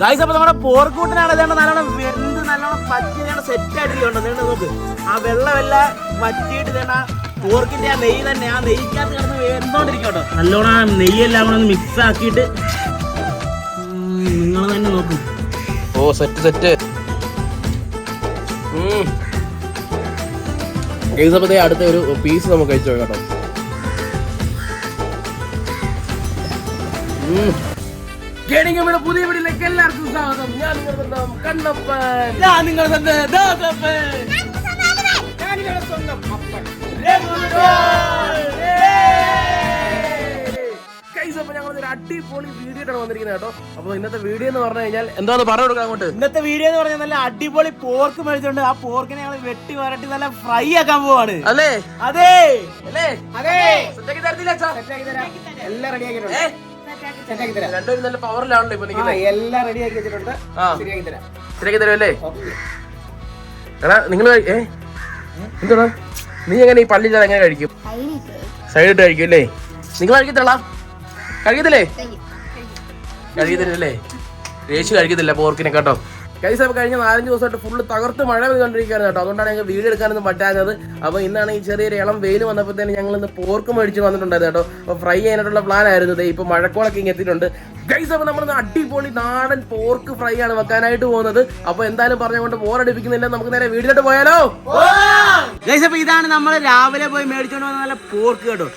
Guys അപ്പൊ നമ്മുടെ പോർക്കൂട്ടിനാണ് ഇതേണ്ട നല്ലോണം വെന്ത് നല്ലോണം പറ്റി സെറ്റ് ആയിട്ടിരിക്കുന്നുണ്ട്. നീണ്ട നോക്ക്. ആ വെള്ളമെല്ലാം പറ്റിയിട്ട് ഇതേണ്ട പോർക്കിന്റെ ആ നെയ്യ് തന്നെ. ആ നെയ്ക്കകത്ത് കിടന്ന് വെന്തോണ്ടിരിക്കട്ടോ നല്ലോണം ആ നെയ്യെല്ലാം കൂടെ ഒന്ന് മിക്സ് ആക്കിയിട്ട് നിങ്ങൾ തന്നെ നോക്കും. ഓ സെറ്റ് സെറ്റ് ഗൈസ് അപ്പൊ അടുത്ത ഒരു പീസ് നമുക്ക് കഴിച്ചു കേട്ടോ. പുതിയ വീടിലേക്ക് എല്ലാവർക്കും സ്വാഗതം. ഞാൻ നിങ്ങളുടെ കണ്ണപ്പൻ. ഞാൻ നിങ്ങളുടെ സ്വന്തം അപ്പൻ. അപ്പൊ ഞങ്ങൾ ഒരു അടിപൊളി വീഡിയോ ആണ് വന്നിരിക്കുന്നത് കേട്ടോ. അപ്പൊ ഇന്നത്തെ വീഡിയോ എന്ന് പറഞ്ഞു കഴിഞ്ഞാൽ എന്താന്ന് പറഞ്ഞു കൊടുക്കാം അങ്ങോട്ട്. ഇന്നത്തെ വീഡിയോ എന്ന് പറഞ്ഞാൽ നല്ല അടിപൊളി പോർക്ക് മേടിച്ചിട്ടുണ്ട് ആ പോർക്കിനെ ഞങ്ങൾ വെട്ടി വരട്ടി നല്ല ഫ്രൈ ആക്കാൻ പോവാണ്. അല്ലേ? അതെ. അല്ലേ? അതെ. സെറ്റാക്കി തരത്തില്ല എല്ലാം റെഡി ആക്കിയിട്ടുണ്ട്. ഏ? രണ്ടുപേരും നല്ല പവറിലാണല്ലോ ഇപ്പൊ നിൽക്കുന്നത് എല്ലാം റെഡി ആക്കി വെച്ചിട്ടുണ്ട്. ശരിയാക്കി തരാം. ശരിയാക്കി തരുമല്ലേ എടാ നിങ്ങൾ ഏ? എന്താടാ നീ എങ്ങനെ ഈ പള്ളിയില്ലാതെ എങ്ങനെ കഴിക്കും? സൈഡിട്ട് കഴിക്കും അല്ലേ? നിങ്ങൾ കഴിക്കത്തില്ല? കഴിക്കത്തില്ലേ കഴിക്കത്തില്ലല്ലേ? രേശു കഴിക്കത്തില്ല പോർക്കിനെ കേട്ടോ. കൈസ കഴിഞ്ഞ നാലഞ്ച് ദിവസമായിട്ട് ഫുള്ള് തകർത്ത് മഴ പെയ്തുകൊണ്ടിരിക്കുകയാണ് കേട്ടോ. അതുകൊണ്ടാണ് ഞങ്ങൾ വീട് എടുക്കാനൊന്നും പറ്റാഞ്ഞത്. അപ്പോൾ ഇന്നാണ് ഈ ചെറിയൊരു ഇളം വെയിൽ വന്നപ്പോഴത്തേന് ഞങ്ങൾ ഇന്ന് പോർക്ക് മേടിച്ച് വന്നിട്ടുണ്ടായിരുന്നു കേട്ടോ. അപ്പോൾ ഫ്രൈ ചെയ്യാനായിട്ടുള്ള പ്ലാൻ ആയിരുന്നു ഇപ്പോൾ മഴക്കോളൊക്കെ ഇങ്ങനെ എത്തിയിട്ടുണ്ട്. ഗൈസ് അപ്പോൾ നമ്മൾ അടിപൊളി നാടൻ പോർക്ക് ഫ്രൈ ആണ് വെക്കാനായിട്ട് പോകുന്നത്. അപ്പോൾ എന്തായാലും പറഞ്ഞുകൊണ്ട് ബോറടിപ്പിക്കുന്നില്ല നമുക്ക് നേരെ വീഡിയോട്ട് പോയാലോ? ഗൈസ് അപ്പോൾ ഇതാണ് നമ്മൾ രാവിലെ പോയി മേടിച്ചുകൊണ്ട് വന്ന നല്ല പോർക്ക് കേട്ടോ.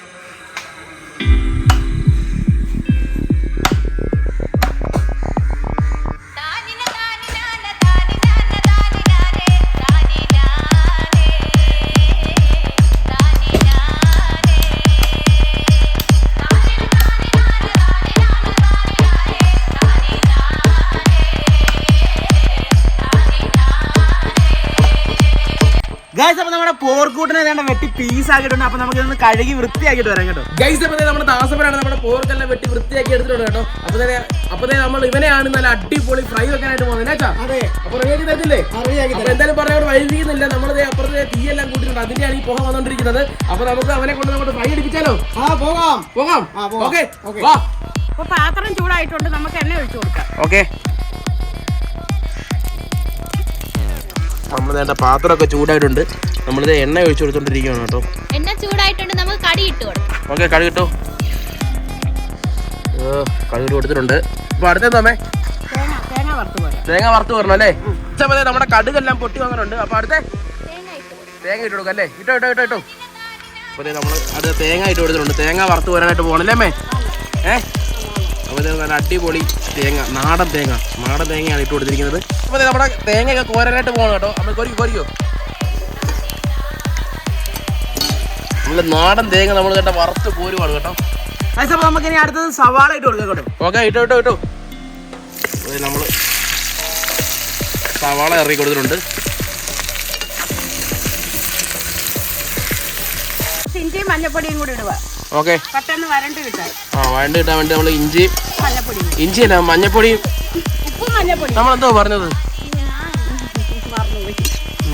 ഗൈസ് അപ്പൊ നമ്മുടെ പോർക്കൂട്ടിനെ വേണ്ട വെട്ടി പീസ് ആക്കിയിട്ടുണ്ട്. അപ്പൊ നമുക്ക് ഇതൊന്ന് കഴുകി വൃത്തിയാക്കിയിട്ട് വരാം കേട്ടോ. ഗൈസ് അപ്പൊ നമ്മുടെ ദാസപ്പനാണ് നമ്മുടെ പോർക്കെല്ലാം വെട്ടി വൃത്തിയാക്കി എടുത്തിട്ടുണ്ട് കേട്ടോ. അപ്പൊ തന്നെ അപ്പൊ തന്നെ നമ്മൾ ഇവനെയാണ് നല്ല അടിപൊളി ഫ്രൈ വെക്കാനായിട്ട് പോകുന്നത് അതെ. അപ്പൊ റെഡിയാക്കി അപ്പൊ എന്തായാലും പറഞ്ഞവർ വൈകിക്കുന്നില്ല നമ്മൾ അപ്പുറത്തെ തീയെല്ലാം കൂട്ടിയിട്ടുണ്ട്. അതിന്റെയാണ് ഈ പോകാൻ വന്നോണ്ടിരിക്കുന്നത്. അപ്പൊ നമുക്ക് അവനെ കൊണ്ട് നമ്മുടെ ഫ്രൈ അടിപ്പിച്ചാലോ ആ പോകാം. പോകാം? ഓക്കെ അപ്പൊ പാത്രം ചൂടായിട്ടുണ്ട്. നമുക്ക് എണ്ണ ഒഴിച്ചു കൊടുക്കാം. ഓക്കെ നമ്മൾ നേരത്തെ പാത്രമൊക്കെ ചൂടായിട്ടുണ്ട്. നമ്മളിത് എണ്ണ ഒഴിച്ചു കൊടുത്തോണ്ടിരിക്കുകയാണ് കേട്ടോ. എണ്ണ ചൂടായിട്ടുണ്ട് നമുക്ക് കടി ഇട്ട് കൊടുക്കാം. ഓക്കെ കടി കിട്ടോ കടി കൊടുത്തിട്ടുണ്ട്. അപ്പൊ അടുത്തമ്മേ തേങ്ങ തേങ്ങ വറുത്ത് പോരാ. തേങ്ങ വറുത്തു വരണം അല്ലേ? ഉച്ചമതി നമ്മുടെ കടുകെല്ലാം പൊട്ടി വന്നിട്ടുണ്ട്. അപ്പൊ അടുത്ത? തേങ്ങ ഇട്ട് കൊടുക്കാം. ഇട്ട് അല്ലേ? ഇട്ടോ ഇട്ടോ ഇട്ടോ ഇട്ടോ. അപ്പൊ നമ്മൾ അടുത്ത തേങ്ങ ഇട്ട് കൊടുത്തിട്ടുണ്ട്. തേങ്ങ വറുത്ത് വരാനായിട്ട് പോകണല്ലേ അമ്മേ? ഏ? അപ്പൊ ഇത് നല്ല അടിപൊളി തേങ്ങ നാടൻ തേങ്ങ. നാടൻ തേങ്ങയാണ് ഇട്ട് കൊടുത്തിരിക്കുന്നത്. അപ്പൊ നമ്മുടെ തേങ്ങയൊക്കെ കോരാനായിട്ട് പോകണം കേട്ടോ. നമ്മൾ കൊരിക്കും കൊരിക്കോ നമ്മൾ നാടൻ തേങ്ങ നമ്മൾ കേട്ടോ വറുത്ത് കോരുവാണ് കേട്ടോ. അപ്പോൾ അപ്പൊ നമുക്ക് ഇനി അടുത്തത് സവാള ഇട്ട് കൊടുക്കാം കേട്ടോ. ഓക്കെ ഇട്ടോ ഇട്ടോ ഇട്ടോ. നമ്മൾ സവാള ഇറക്കി കൊടുത്തിട്ടുണ്ട്. ഇഞ്ചിയും മഞ്ഞപ്പൊടിയും കൂടി ഇടുക. ഓക്കെ. പെട്ടെന്ന് വരണ്ട് കിട്ടാൻ. ആ വണ്ടി കിട്ടാൻ വേണ്ടി നമ്മൾ ഇഞ്ചി മഞ്ഞപ്പൊടി. ഇഞ്ചി അല്ല മഞ്ഞപ്പൊടിയും ഉപ്പും മഞ്ഞപ്പൊടി നമ്മൾ എന്തോ പറഞ്ഞത്?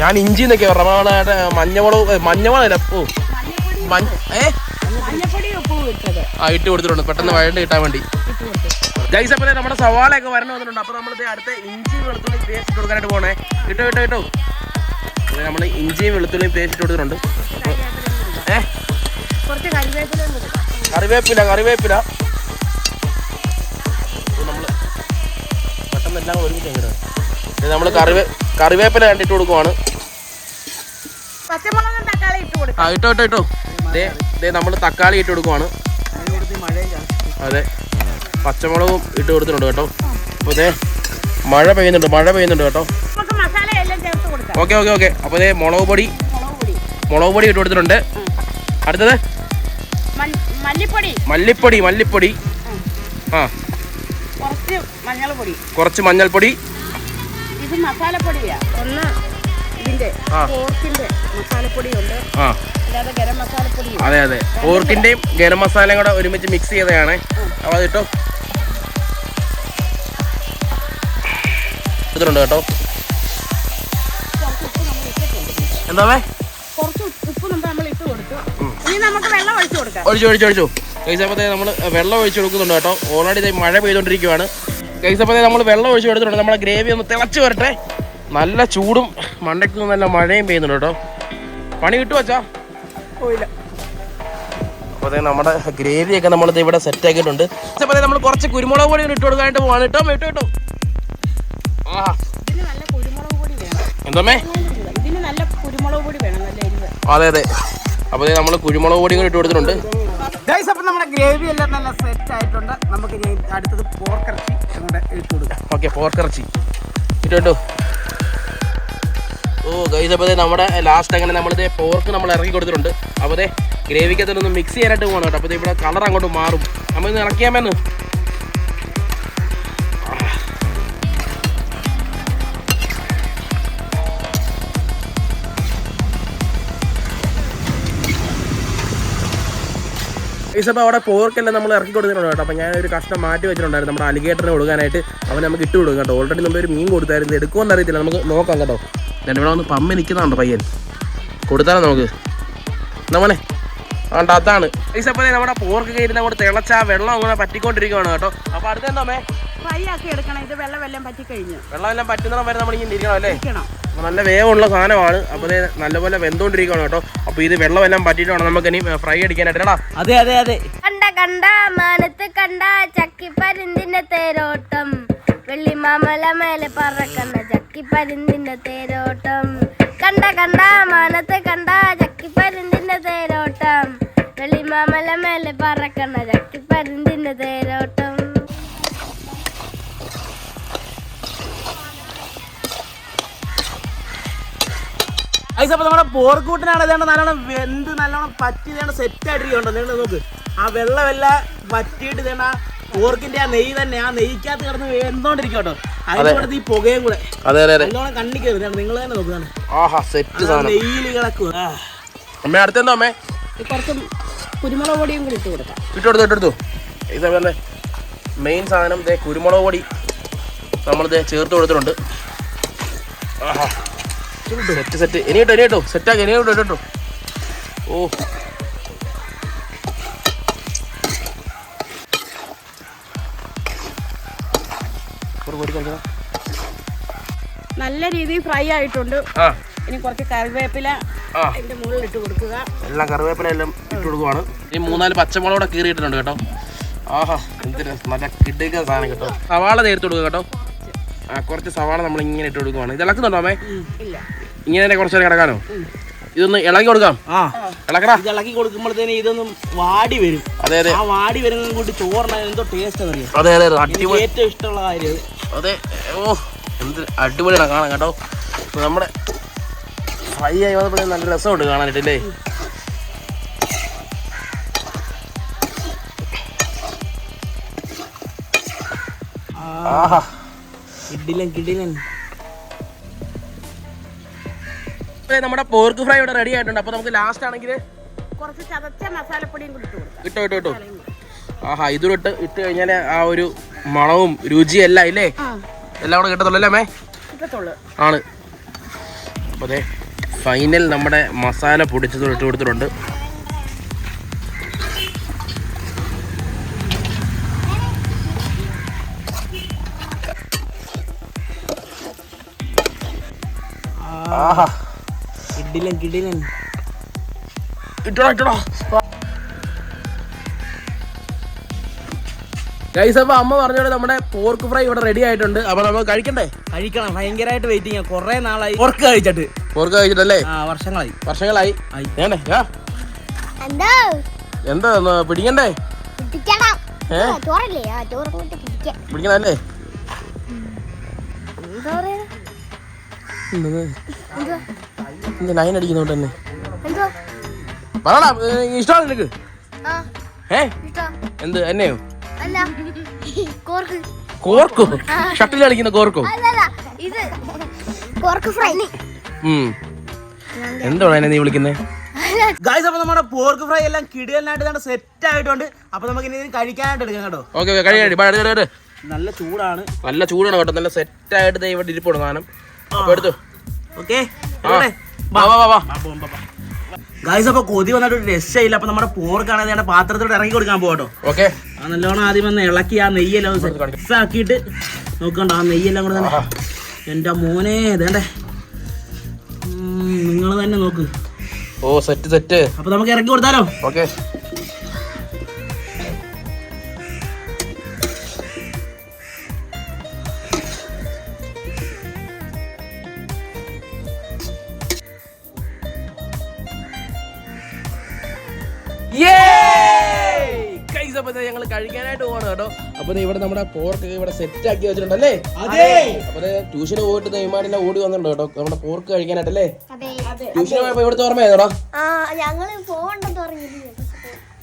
ഞാൻ ഇഞ്ചി എന്നൊക്കെ പറഞ്ഞു മഞ്ഞമുളക് മഞ്ഞമുളകല്ല ഓ ഏ? ആ ഇട്ട് കൊടുത്തിട്ടുണ്ട്. പെട്ടെന്ന് വഴണ്ട് കിട്ടാൻ വേണ്ടി. ജൈസ് അപ്പോൾ നമ്മുടെ സവാളയൊക്കെ വരണം വന്നിട്ടുണ്ട്. അപ്പോൾ നമ്മൾ അടുത്ത ഇഞ്ചി വെളുത്തുള്ളി പേസ്റ്റ് കൊടുക്കാനായിട്ട് പോകണേ കിട്ടോ കിട്ടോ കിട്ടോ. നമ്മൾ ഇഞ്ചിയും വെളുത്തുള്ളിയും പേസ്റ്റ് കൊടുത്തിട്ടുണ്ട്. ഏഹ് കുറച്ച് കറിവേപ്പില കറിവേപ്പില കറിവേപ്പില. നമ്മൾ പെട്ടെന്ന് എല്ലാം ഒരുമിച്ച് എങ്ങനെ നമ്മൾ കറിവേ കറിവേപ്പില കണ്ടിട്ട് കൊടുക്കുവാണ്. പച്ചമുളകും തക്കാളി ഇട്ട് കൊടുക്കാം. ആ ഇട്ടോ ഇട്ടോ ഇട്ടോ. ദേ നമ്മൾ തക്കാളി ഇട്ട് കൊടുക്കുവാണ്. അതെ. പച്ചമുളകും ഇട്ട് കൊടുത്തിട്ടുണ്ട് കേട്ടോ. അപ്പോൾ ദേ മഴ പെയ്യുന്നുണ്ട് മഴ പെയ്യുന്നുണ്ട് കേട്ടോ. Okay okay okay. അപ്പോൾ ദേ മുളക് പൊടി. മുളക് പൊടി. ഇട്ട് കൊടുത്തിട്ടുണ്ട്. അടുത്തത്? മല്ലിപ്പൊടി. മല്ലിപ്പൊടി മല്ലിപ്പൊടി. ആ. കുറച്ച് മഞ്ഞൾപ്പൊടി. കുറച്ച് മഞ്ഞൾപ്പൊടി. ഇത് മസാലപ്പൊടിയാ. ഒന്ന് ഇതിന്റെ. പോർക്കിന്റെ മസാലപ്പൊടിയുണ്ട്. ആ. അല്ലാതെ ഗരം മസാലപ്പൊടി അതെ അതെ. പോർക്കിന്റെയും ഗരം മസാലയും കൂടെ ഒരുമിച്ച് മിക്സ് ചെയ്തതാണ്. അപ്പോൾ അത് ഇട്ടോ. എടുത്തിട്ടുണ്ട് കേട്ടോ. എന്താ കുറച്ച് ഉപ്പ് നമ്മൾ ഇനി നമുക്ക് വെള്ളം ഒഴിച്ചു കൊടുക്കാം. ഒഴിച്ചു ഒഴിച്ചു ഒഴിച്ചു. കൈസപ്പത്തെ നമ്മൾ വെള്ളം ഒഴിച്ച് കൊടുക്കുന്നുണ്ട് കേട്ടോ. ഓൾറെഡി ഇതേ മഴ പെയ്തുകൊണ്ടിരിക്കുവാണ് കൈസപ്പത്തെ നമ്മൾ വെള്ളം ഒഴിച്ച് കൊടുത്തിട്ടുണ്ട്. നമ്മളെ ഗ്രേവി ഒന്ന് തിളച്ച് വരട്ടെ. നല്ല ചൂടും മണ്ടയ്ക്ക് നല്ല മഴയും പെയ്യുന്നുണ്ട് കേട്ടോ. പണി കിട്ടുവച്ചാ പോയില്ല. അപ്പോൾ അതെ നമ്മുടെ ഗ്രേവിയൊക്കെ നമ്മൾ ഇവിടെ സെറ്റ് ആക്കിയിട്ടുണ്ട്. അപ്പോൾ നമ്മൾ കുറച്ച് കുരുമുളക് പൊടി ഇട്ട് കൊടുക്കാനായിട്ട് പോവാണ്. കേട്ടോ ഇട്ടോ ഇട്ടോ. ആ എന്തോമേ അതെ അതെ. അപ്പോൾ നമ്മൾ കുരുമുളക് പൊടിയും കൂടി ഇട്ട് കൊടുത്തിട്ടുണ്ട്. ഗൈസ് അപ്പം നമ്മുടെ ഗ്രേവി എല്ലാം നല്ല സെറ്റ് ആയിട്ടുണ്ട്. നമുക്ക് ഇനി അടുത്തത് പോർക്കിറച്ചി അങ്ങോട്ട് ഇട്ട് കൊടുക്കാം. ഓക്കെ പോർക്കിറച്ചി ഇട്ടു ഓ ഗൈസ് അപ്പോൾ നമ്മുടെ ലാസ്റ്റ് അങ്ങനെ നമ്മളിത് പോർക്ക് നമ്മൾ ഇറക്കി കൊടുത്തിട്ടുണ്ട്. അപ്പോൾ അതെ ഗ്രേവിക്കകത്ത് മിക്സ് ചെയ്യാനായിട്ട് പോകണം കേട്ടോ. അപ്പോൾ ഇവിടെ കളർ അങ്ങോട്ട് മാറും. നമ്മൾ ഇന്ന് ഇറക്കിയാമെന്ന്. ഈസപ്പോൾ അവിടെ പോർക്കെല്ലാം നമ്മൾ ഇറക്കി കൊടുത്തിട്ടുണ്ട് കേട്ടോ. അപ്പോൾ ഞാൻ ഒരു കഷ്ണം മാറ്റി വെച്ചിട്ടുണ്ടായിരുന്നു. നമ്മുടെ അലിഗേറ്ററിന് കൊടുക്കാനായിട്ട്. അവൻ നമുക്ക് ഇട്ട് കൊടുക്കും കേട്ടോ. ഓൾറെഡി നമ്മൾ ഒരു മീൻ കൊടുത്തായിരുന്നു. എടുക്കുമെന്ന് അറിയത്തില്ല. നമുക്ക് നോക്കാം കേട്ടോ. ഇവിടെ വന്ന് പമ്മി നിൽക്കുന്നുണ്ട് പയ്യൻ. കൊടുത്താലോ നമുക്ക്? നമ്മളെ അതുകൊണ്ട് അതാണ്. ഈസപ്പോൾ നമ്മുടെ പോർക്ക് കയറി നമ്മുടെ തിളച്ച വെള്ളം അങ്ങനെ പറ്റിക്കൊണ്ടിരിക്കുകയാണ് കേട്ടോ. അപ്പോൾ അടുത്ത എന്താമേ ഫ്രൈ ആക്കി എടുക്കണം. ഇത് വെള്ളം എല്ലാം പറ്റി കഴിഞ്ഞു. വെള്ളം എല്ലാം പറ്റുന്നിടം വരെ നമ്മൾ ഇങ്ങനെ ഇരിക്കണം അല്ലേ? ഇരിക്കണം. നല്ല വേവുള്ള സാധനമാണ്. അപ്പോൾ നല്ലപോലെ വെന്തോണ്ടിരിക്കണം കേട്ടോ. അപ്പോൾ ഇത് വെള്ളം എല്ലാം പറ്റിട്ടാണ് നമുക്ക് ഇനി ഫ്രൈ അടിക്കാനായിട്ട്. അതെ അതെ അതെ. കണ്ട കണ്ട മാനത്ത് കണ്ട ചക്കിപ്പരിന്തിന്റെ തേരോട്ടം. വെള്ളിമാമല മേലെ പറക്കണ്ട ചക്കിപ്പരിന്തിന്റെ തേരോട്ടം. കണ്ട കണ്ട മാനത്ത് കണ്ട ചക്കിപ്പരിന്തിന്റെ തേരോട്ടം. വെള്ളിമാമല മേലെ പറക്കണ്ട ചക്കിപ്പരിന്തിന്റെ തേരോട്ടം. ഗൈസ് അപ്പം നമ്മുടെ പോർക്കൂട്ടിനാണ് ഇതേണ്ട നല്ലോണം വെന്ത് നല്ലോണം പറ്റി ഇതേണ്ട സെറ്റ് ആയിട്ടിരിക്കുന്നുണ്ടോ നിങ്ങൾ നോക്ക്. ആ വെള്ള പറ്റിയിട്ട് ഇതേണ്ട പോർക്കിന്റെ ആ നെയ്യ് തന്നെ ആ നെയ്ക്കകത്ത് കിടന്ന് വെന്തോണ്ടിരിക്കും കേട്ടോ അതിന്റെ കൂടെ ഈ പുകയും കൂടെ. നല്ലോണം കണ്ണി കയറി നിങ്ങൾ തന്നെ നോക്കുന്നതാണ് നെയ്യിൽ സെറ്റ് സാധനം. നെയ്യിൽ കിടക്കുക അമ്മ അടുത്തെന്തോ അമ്മേ? കുറച്ച് കുരുമുളക് പൊടിയും കൂടി ഇട്ട് കൊടുക്കാം. ഇട്ടെടുത്തു ഇട്ടെടുത്തു ഇതേപോലെ മെയിൻ സാധനം ദേ കുരുമുളക് പൊടി നമ്മളിത് ചേർത്ത് കൊടുത്തിട്ടുണ്ട്. ആഹാ. സെറ്റ് സെറ്റ് ഇനി കേട്ടോ ഇനി സെറ്റ് സെറ്റാക്കി ഇനി കേട്ടോ കേട്ടോ ഓ. നല്ല രീതിയിൽ ഫ്രൈ ആയിട്ടുണ്ട്. ഇനി കുറച്ച് കറിവേപ്പില അതിന്റെ മുകളിൽ ഇട്ട് കൊടുക്കുക. എല്ലാം കറിവേപ്പില എല്ലാം ഇട്ട് കൊടുക്കുവാണ്. ഇനി മൂന്നാൽ പച്ചമുളകൂടെ കീറിയിട്ടുണ്ട് കേട്ടോ. ആഹാ എന്തൊരു നല്ല കിടുക സാധനം കേട്ടോ. സവാള നേരത്തെ കൊടുക്കുക കേട്ടോ. ആ കുറച്ച് സവാള നമ്മൾ ഇങ്ങനെ ഇട്ട് കൊടുക്കുവാണ്. ഇത് ഇളക്കുന്നുണ്ടോ അമ്മേ? ഇല്ല. ഇങ്ങനെ തന്നെ കുറച്ചു നേരം കിടക്കാനോ? ഇതൊന്ന് ഇളകി കൊടുക്കാം. ആ. ഇളക്കടാ. ഇത് ഇളക്കി കൊടുക്കുമ്പോഴത്തേന് ഇതൊന്നും വാടി വരും. അതെ അതെ. ആ വാടി വരുന്നതും കൂടി ചോറിന് എന്തോ ടേസ്റ്റ് എന്നറിയാം അതെ അതെ അടിപൊളി. ഏറ്റവും ഇഷ്ടമുള്ള കാര്യം. അതെ. ഓ എന്ത് അടിപൊളിയാണ് കാണാൻ കേട്ടോ. ഇപ്പൊ നമ്മുടെ ഫ്രൈ ആയി വന്നപ്പോഴേ നല്ല രസമുണ്ട് കാണാനായിട്ടല്ലേ? ആഹാ. കിടിലൻ കിടിലൻ. നമ്മുടെ പോർക്ക് ഫ്രൈ ഇവിടെ റെഡി ആയിട്ടുണ്ട്. അപ്പൊ നമുക്ക് ലാസ്റ്റ് ആണെങ്കിൽ കുറച്ച് ചതച്ച മസാലപ്പൊടിയും കൂടി ഇട്ട് ഇട്ടോ ഇട്ടോ ആഹാ ഇതിലിട്ട് ഇട്ട് കഴിഞ്ഞാൽ ആ ഒരു മണവും രുചിയും എല്ലാം ഇല്ലേ എല്ലാം കൂടെ കിട്ടത്തുള്ളൂ അല്ലേ മേ ആണ്. അപ്പോൾ അതെ ഫൈനൽ നമ്മുടെ മസാല പൊടിച്ചത് ഇട്ട് കൊടുത്തിട്ടുണ്ട്. ആഹാ. കിടിലൻ കിടിലൻ. ഇട്ടോടാ ഇട്ടോടാ ഗൈസ് അപ്പൊ അമ്മ പറഞ്ഞോട് നമ്മുടെ പോർക്ക് ഫ്രൈ ഇവിടെ റെഡി ആയിട്ടുണ്ട്. അപ്പൊ നമ്മൾ കഴിക്കണ്ടേ? കഴിക്കണം. ഭയങ്കരമായിട്ട് വെയിറ്റ് ചെയ്യാം. കുറെ നാളായി. പോർക്ക് കഴിച്ചിട്ട്. പോർക്ക് കഴിച്ചിട്ടല്ലേ? ആ വർഷങ്ങളായി. വർഷങ്ങളായി. എന്താ? പിടിക്കണ്ടേ? പിടിക്കണല്ലേ എന്താ പറയാ? എന്ത് നയൻ അടിക്കുന്നോണ്ട് തന്നെ. പറടാ ഇഷ്ടമാണ് നിനക്ക്? ഏ എന്ത് എന്നെയോ? അല്ല. കോർക്ക്. കോർക്കോ? ഷട്ടിൽ കളിക്കുന്ന കോർക്കോ? അല്ലല്ല ഇത് കോർക്ക് ഫ്രൈ. ഉം. എന്താണ് എന്നെ നീ വിളിക്കുന്നേ? ഗായ്സ് അപ്പൊ നമ്മുടെ പോർക്ക് ഫ്രൈ എല്ലാം കിടിലനായിട്ട് സെറ്റ് ആയിട്ടുണ്ട്. അപ്പൊ നമുക്ക് ഇനി കഴിക്കാനായിട്ട് എടുക്കാം കേട്ടോ. ഓക്കെ എടുത്ത്. നല്ല ചൂടാണ്. നല്ല ചൂടാണ് കേട്ടോ. നല്ല സെറ്റ് ആയിട്ട് ദേ ഇവിടെ ഇരിപ്പുണ്ട് സാധനം. അപ്പൊ എടുത്തു? ഓക്കെ ഗൈസ് അപ്പൊ കൊതി വന്നിട്ട് ഒരു രക്ഷയില്ല. അപ്പൊ നമ്മുടെ പോർക്കാണെങ്കിൽ ഞാൻ പാത്രത്തിലോട്ട് ഇറങ്ങി കൊടുക്കാൻ പോകട്ടോ ഓക്കെ ആ നല്ലോണം ആദ്യം വന്ന് ഇളക്കി ആ നെയ്യെല്ലാം മിക്സ് ആക്കിയിട്ട് നോക്കണ്ട ആ നെയ്യെല്ലാം കൂടെ തന്നെ എന്റെ മോനെ ഇതേണ്ടേ നിങ്ങൾ തന്നെ നോക്ക്. ഓ സെറ്റ് സെറ്റ് അപ്പൊ നമുക്ക് ഇറക്കി കൊടുത്താലോ? ഓക്കെ ഞങ്ങൾ കഴിക്കാനായിട്ട് പോകണം കേട്ടോ. അപ്പൊ ഇവിടെ നമ്മുടെ പോർക്ക് ഇവിടെ സെറ്റ് ആക്കി വെച്ചിട്ടുണ്ടല്ലേ? അതെ. അപ്പൊ ട്യൂഷന് പോയിട്ട് നെയ്മാനെല്ലാം ഓടി വന്നിട്ടുണ്ട് കേട്ടോ. നമ്മുടെ പോർക്ക് കഴിക്കാനായിട്ടല്ലേ? അതെ. ട്യൂഷന് പോയപ്പോ ഇവിടുത്തെ പറഞ്ഞില്ലേ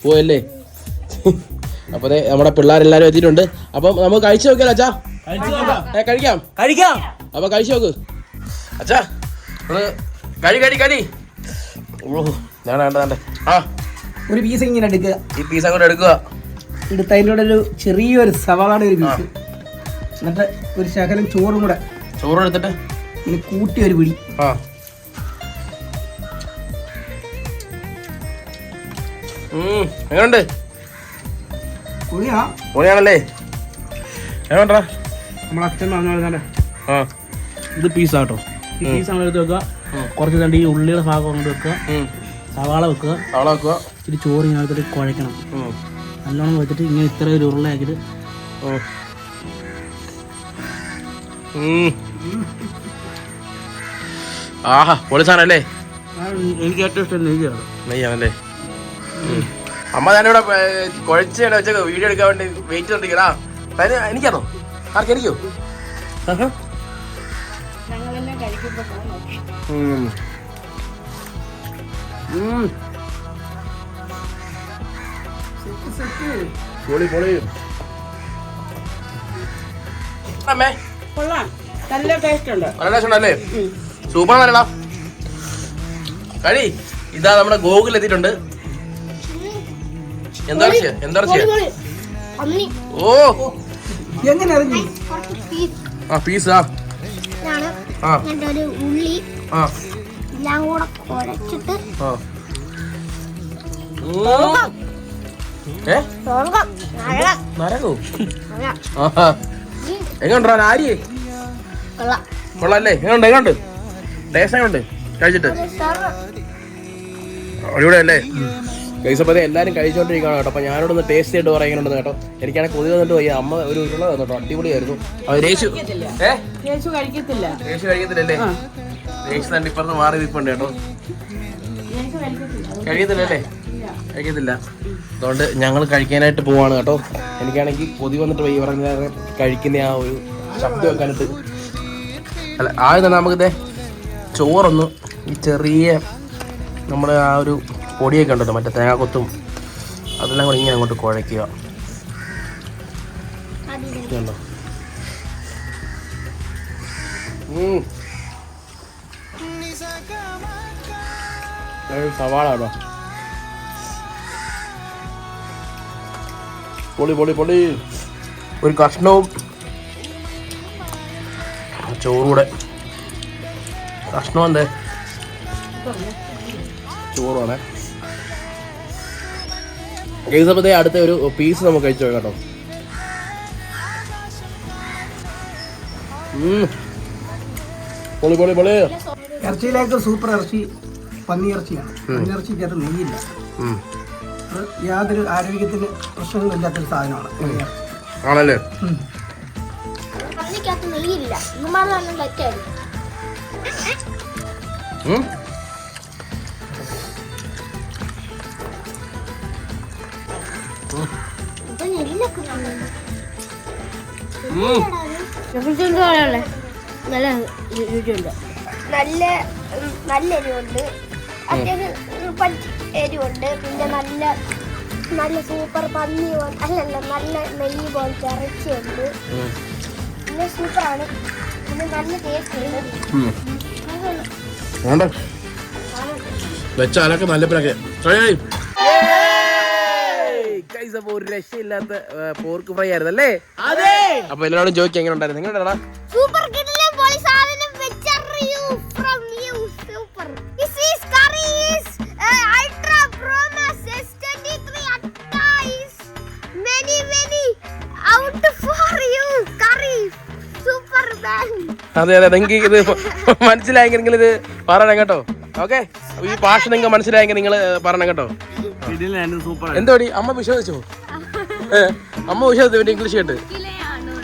പോയല്ലേ? അപ്പൊ നമ്മുടെ പിള്ളേരെല്ലാരും എത്തിയിട്ടുണ്ട്. അപ്പം നമുക്ക് കഴിച്ചു നോക്കിയാലോ അച്ഛാ? കഴിച്ചു നോക്കാം. കഴിക്കാം? കഴിക്കാം. അപ്പൊ കഴിച്ചു നോക്ക്. അച്ഛാ കഴി കഴി കഴി ഓ ഞാൻ വേണ്ട വേണ്ട. ആ. ഒരു പീസ് ഇങ്ങനെ എടുക്കുക. ഈ പീസ് അങ്ങോട്ട് എടുക്കുക. എടുത്ത് അതിന്റെ കൂടെ ഒരു ചെറിയൊരു സവാളയുടെ ഒരു പീസ് എന്നിട്ട് ഒരു ശകലം ചോറും കൂടെ ചോറ് എടുത്തിട്ട്? ഇനി കൂട്ടി ഒരു പിടി. ആ. ഉം, എങ്ങനുണ്ട്? പൊളിയാ. പൊളിയാണല്ലേ? എങ്ങനെയുണ്ടാ നമ്മൾ അച്ഛൻ പറഞ്ഞാൽ ആ. ഇത് പീസാട്ടോ ഈ പീസ് നമ്മൾ എടുത്ത് വെക്കുക. കുറച്ച് തണ്ട് ഈ ഉള്ളിയുടെ ഭാഗം കൊണ്ട് വെക്കുക. സവാള വെക്കുക. സവാള വെക്കുക. ഇച്ചിരി ചോറ് ഇങ്ങനെ എടുത്തിട്ട് കുഴക്കണം. നല്ലോണം വെച്ചിട്ട് ഇങ്ങനെ ഇത്ര ഒരു ഉരുളയാക്കിയിട്ട് ഓ. ആഹാ പൊളി സാധനല്ലേ? എനിക്ക് ഏറ്റവും ഇഷ്ടം നെയ്യാണ്. നെയ്യാണല്ലേ? അമ്മ ഞാനിവിടെ കുഴച്ച് വെച്ച വീഡിയോ എടുക്കാൻ വേണ്ടി വെയിറ്റ് ചെയ്തിരിക്കടാ അതിന് എനിക്കാണോ? ആർക്ക് എനിക്കോ. ഞങ്ങളെല്ലാം കഴിക്കുമ്പോ. പൊളി പൊളി. അമ്മേ. കൊള്ളാം. നല്ല ടേസ്റ്റ് ഉണ്ട്. നല്ല ടേസ്റ്റ് ഉണ്ടല്ലേ? സൂപ്പർ നല്ലടാ കഴി. ഇതാ നമ്മുടെ ഗോകുൽ എത്തിയിട്ടുണ്ട്. എന്താ എന്താ ഓ. എങ്ങനെ അറിഞ്ഞു? ആ പീസ് ആ. ആ. ഉള്ളി. ആ. എല്ലാം കൂടെ കുഴച്ചിട്ട് ആ ഉം. ഏ? സ്വർഗം. നല്ല നരകോ. നല്ല ആഹാ. എങ്ങോട്ടാ ആര്യ? കൊള്ളാം. കൊള്ളാല്ലേ? എങ്ങോട്ട് എങ്ങോട്ട് ടേസ്റ്റ് എങ്ങോട്ട് കഴിച്ചിട്ട്. അടിപൊളി അല്ലേ കഴിച്ചപ്പോൾ എല്ലാവരും കഴിച്ചുകൊണ്ടിരിക്കുകയാണ് കേട്ടോ. അപ്പോൾ ഞാനോട് ഒന്ന് ടേസ്റ്റ് ചെയ്തിട്ട് പറയുന്നുണ്ടെന്ന് കേട്ടോ. എനിക്കാണെ കൊതി വന്നിട്ട് പോയി അമ്മ ഒരു ഉരുള തന്നു കേട്ടോ അടിപൊളിയായിരുന്നു. അത് രേശു കഴിക്കത്തില്ല. രേശു കഴിക്കത്തില്ലല്ലേ? രേശു തന്നെ ഇപ്പുറത്ത് മാറി നിൽപ്പുണ്ട് കേട്ടോ. കഴിക്കത്തില്ലല്ലേ? കഴിക്കത്തില്ല. അതുകൊണ്ട് ഞങ്ങൾ കഴിക്കാനായിട്ട് പോവാണ് കേട്ടോ. എനിക്കാണെങ്കിൽ പൊതി വന്നിട്ട് പോയി പറഞ്ഞ കഴിക്കുന്ന ആ ഒരു ശബ്ദം വെക്കാനിട്ട് അല്ല ആദ്യം തന്നെ നമുക്കിതേ ചോറൊന്ന് ഈ ചെറിയ നമ്മുടെ ആ ഒരു പൊടിയൊക്കെ ഉണ്ടല്ലോ മറ്റേ തേങ്ങാക്കൊത്തും അതെല്ലാം കൂടി ഇങ്ങനെ അങ്ങോട്ട് കുഴയ്ക്കുക. സവാളാണോ സവാള കേട്ടോ. പൊളി പൊളി പൊളി. ഒരു കഷ്ണവും ചോറൂടെ. കഷ്ണം എന്തേ? ചോറുവാണേ കേസപ്പത്തെ അടുത്ത ഒരു പീസ് നമുക്ക് കഴിച്ചു കേട്ടോ. പൊളി പൊളി പൊളി. ഇറച്ചിയിലേക്ക് സൂപ്പർ ഇറച്ചി പന്നി ഇറച്ചിയാണ്. പന്നി ഇറച്ചിക്കകത്ത് നെയ്യില്ല. യാതൊരു ആരോഗ്യത്തിന് പ്രശ്നങ്ങളും ഇല്ലാത്തൊരു സാധനമാണ്. ആണല്ലേ? നല്ല നല്ല എരിവുണ്ട്. അത്യാവശ്യം എരിവുണ്ട്. പിന്നെ നല്ല നല്ല സൂപ്പർ പന്നി പോലെ അല്ലല്ല നല്ല നെയ്യ് പോലത്തെ ഇറച്ചിയുണ്ട്. പിന്നെ സൂപ്പറാണ് പിന്നെ നല്ല ടേസ്റ്റ് വെച്ചാലൊക്കെ നല്ല പിറക്കെ അപ്പൊ ഒരു രക്ഷയില്ലാത്ത പോർക്ക് ഫ്രൈ ആയിരുന്നു അല്ലേ അതെ. അപ്പൊ എല്ലാവരും ചോദിക്കാൻ എങ്ങനെ ഉണ്ടായിരുന്നു? എങ്ങനെ സൂപ്പർ അതെ അതെ നിങ്ങൾക്ക് ഇത് മനസ്സിലായെങ്കിൽ നിങ്ങൾ ഇത് പറയണം കേട്ടോ. ഓക്കെ ഈ ഭാഷ നിങ്ങൾക്ക് മനസ്സിലായെങ്കിൽ നിങ്ങൾ പറയണം കേട്ടോ. എന്തോടി? അമ്മ വിശ്വസിച്ചോ? അമ്മ വിശ്വസിച്ചു പിന്നെ ഇംഗ്ലീഷ് കേട്ട്?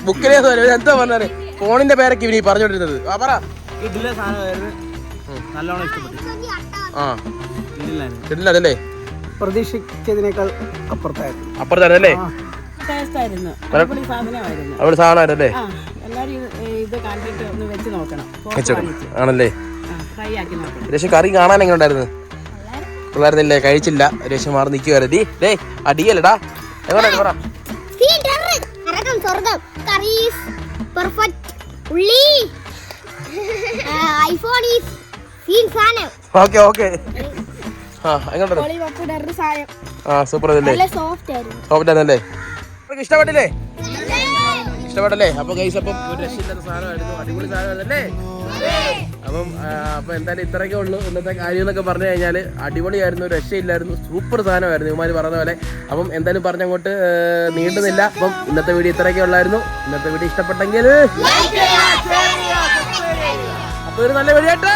ബുക്കിലെ എന്താ പറഞ്ഞാൽ ഫോണിന്റെ പേരൊക്കെ ഇവനീ പറഞ്ഞോണ്ടിരുന്നത് ആ പറ. ഇഡ്ഡലിലെ നല്ലോണം ഇഷ്ടപ്പെട്ടു. ആ. അതല്ലേ? പ്രതീക്ഷിച്ചതിനേക്കാൾ അപ്പുറത്തായിരുന്നു. അപ്പുറത്തായിരുന്നു അല്ലേ? അടിപൊളി സാധനമായിരുന്നു. അവിടെ ഇത് കണ്ടിട്ട് ഒന്ന് വെച്ച് നോക്കണം. ആണല്ലേ? ആ, ഫ്രൈ ആക്കി നോക്കണം. രേഷ കറി കാണാൻ എങ്ങനെ ഉണ്ടായിരുന്നു? പിള്ളേരുന്നില്ലേ കഴിച്ചില്ല. രേഷ മാറി നിൽക്കുവായിരുന്നു ഡീ ഡേ അടിയല്ലടാ. എങ്ങോട്ടാ പറ? സ്വർഗം. കറീസ് പെർഫെക്റ്റ് ഉള്ളി. IPhone is okay okay. ആ ആ സൂപ്പർ സോഫ്റ്റ് ആയിരുന്നു. സോഫ്റ്റ് ആയിരുന്നല്ലേ? ഇഷ്ടപ്പെട്ടില്ലേ? ഇഷ്ടപ്പെട്ടല്ലേ അപ്പൊ ഗൈസ് അപ്പം ഒരു രക്ഷയില്ലാത്ത സാധനമായിരുന്നു. അടിപൊളി സാധനമായിരുന്നല്ലേ? അപ്പം അപ്പൊ എന്തായാലും ഇത്രയൊക്കെ ഉള്ളൂ. ഇന്നത്തെ കാര്യം എന്നൊക്കെ പറഞ്ഞു കഴിഞ്ഞാൽ അടിപൊളിയായിരുന്നു രക്ഷയില്ലായിരുന്നു സൂപ്പർ സാധനമായിരുന്നു ഇവന്മാര് പറഞ്ഞ പോലെ. അപ്പം എന്തായാലും പറഞ്ഞങ്ങോട്ട് അങ്ങോട്ട് നീണ്ടുന്നില്ല അപ്പം ഇന്നത്തെ വീഡിയോ ഇത്രയൊക്കെ ഉള്ളായിരുന്നു. ഇന്നത്തെ വീഡിയോ ഇഷ്ടപ്പെട്ടെങ്കിൽ അപ്പൊ ഒരു നല്ല വീഡിയോ ആയിട്ട്